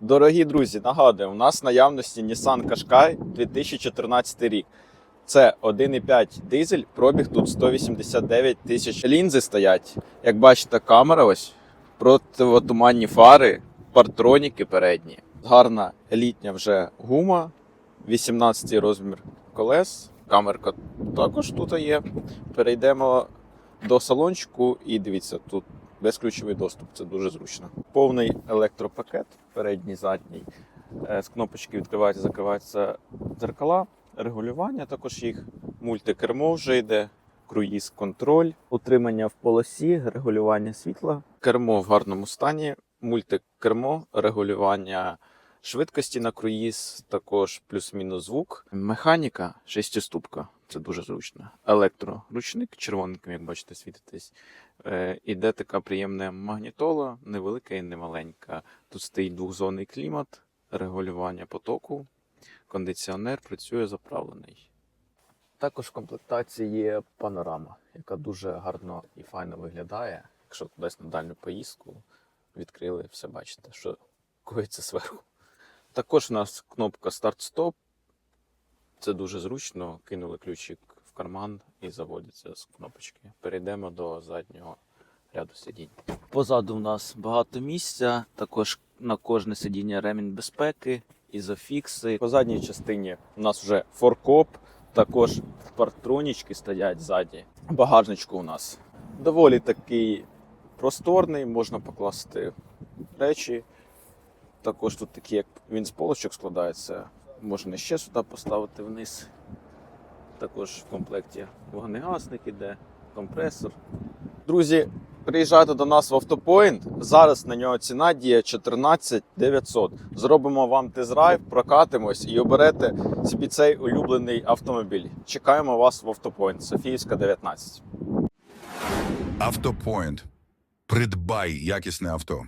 Дорогі друзі, нагадую, у нас в наявності Nissan Qashqai 2014 рік. Це 1,5 дизель, пробіг тут 189 тисяч. Лінзи стоять. Як бачите, камера ось, противотуманні фари, партроніки передні. Гарна літня вже гума, 18 розмір колес. Камерка також тут є. Перейдемо до салончику і дивіться, тут безключовий доступ, це дуже зручно. Повний електропакет, передній, задній. Е, З кнопочки відкриваються, закриваються дзеркала, регулювання, також їх мультикермо вже йде, круїз контроль, утримання в полосі, регулювання світла, кермо в гарному стані, мультикермо, регулювання швидкості на круїз, також плюс-мінус звук. Механіка шестиступка, це дуже зручно. Електроручник, червоненьким, як бачите, світитись. Е, Іде така приємна магнітола, невелика і немаленька. Тут стоїть двохзонний клімат, регулювання потоку, кондиціонер працює заправлений. Також в комплектації є панорама, яка дуже гарно і файно виглядає. Якщо кудись на дальню поїздку відкрили, все бачите, що коїться зверху. Також у нас кнопка старт-стоп. Це дуже зручно. Кинули ключик в карман і заводиться з кнопочки. Перейдемо до заднього ряду сидінь. Позаду в нас багато місця, також на кожне сидіння ремінь безпеки, ізофікси. По задній частині у нас вже форкоп, також партронічки стоять ззаді. Багажничку у нас доволі такий просторний, можна покласти речі. Також тут такі, як він з полочок складається, можна ще сюди поставити вниз. Також в комплекті вогнегасник іде, компресор. Друзі, приїжджайте до нас в автопоінт. Зараз на нього ціна діє 14 900. Зробимо вам тест-драйв, прокатимось і оберете собі цей улюблений автомобіль. Чекаємо вас в автопоінт Софіївська 19. Автопоінт. Придбай якісне авто.